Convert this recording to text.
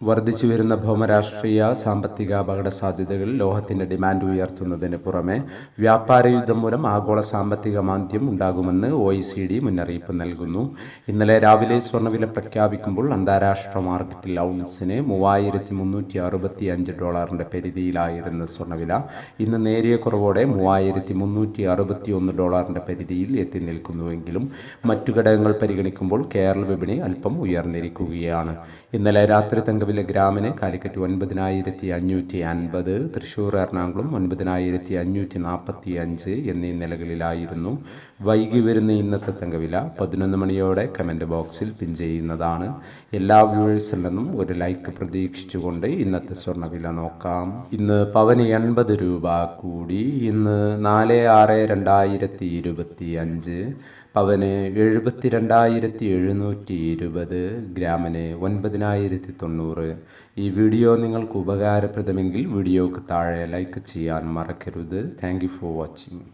വർദ്ധിച്ചു വരുന്ന ഭൗമരാഷ്ട്രീയ സാമ്പത്തിക അപകട സാധ്യതകൾ ലോഹത്തിന്റെ ഡിമാൻഡ് ഉയർത്തുന്നതിന് പുറമെ വ്യാപാര യുദ്ധം മൂലം ആഗോള സാമ്പത്തിക മാന്ദ്യം ഉണ്ടാകുമെന്ന് ഒ ഡി മുന്നറിയിപ്പ് നൽകുന്നു. ഇന്നലെ രാവിലെ സ്വർണവില പ്രഖ്യാപിക്കുമ്പോൾ അന്താരാഷ്ട്ര മാർക്കറ്റിൽ ഔൺസിന് മൂവായിരത്തി മുന്നൂറ്റി അറുപത്തി അഞ്ച് ഡോളറിന്റെ പരിധിയിലായിരുന്ന സ്വർണവില ഇന്ന് നേരിയ കുറവോടെ മൂവായിരത്തി മുന്നൂറ്റി അറുപത്തി ഒന്ന് ഡോളറിന്റെ പരിധിയിൽ എത്തി നിൽക്കുന്നുവെങ്കിലും മറ്റു ഘടകങ്ങൾ പരിഗണിക്കുമ്പോൾ കേരള വിപണി അല്പം ഉയർന്നിരിക്കുകയാണ്. ഇന്നലെ രാത്രി തങ്കവില ഗ്രാമിന് കാലിക്കറ്റ് ഒൻപതിനായിരത്തി അഞ്ഞൂറ്റി അൻപത് തൃശ്ശൂർ എറണാകുളം ഒൻപതിനായിരത്തി അഞ്ഞൂറ്റി നാൽപ്പത്തി അഞ്ച് എന്നീ നിലകളിലായിരുന്നു വൈകി വരുന്ന ഇന്നത്തെ തങ്കവില. പതിനൊന്ന് മണിയോടെ കമന്റ് ബോക്സിൽ പിൻ ചെയ്യുന്നതാണ്. എല്ലാ വ്യൂവേഴ്സിൽ നിന്നും ഒരു ലൈക്ക് പ്രതീക്ഷിച്ചുകൊണ്ട് ഇന്നത്തെ സ്വർണവില നോക്കാം. ഇന്ന് പവന് എൺപത് രൂപ കൂടി. ഇന്ന് നാല് ആറ് രണ്ടായിരത്തി ഇരുപത്തി അഞ്ച് പവന് എഴുപത്തി രണ്ടായിരത്തി എഴുന്നൂറ്റി ഇരുപത് ഗ്രാമിന് ഒൻപതിനായിരത്തി തൊണ്ണൂറ് ഈ വീഡിയോ നിങ്ങൾക്ക് ഉപകാരപ്രദമെങ്കിൽ വീഡിയോക്ക് താഴെ ലൈക്ക് ചെയ്യാൻ മറക്കരുത്. Thank for watching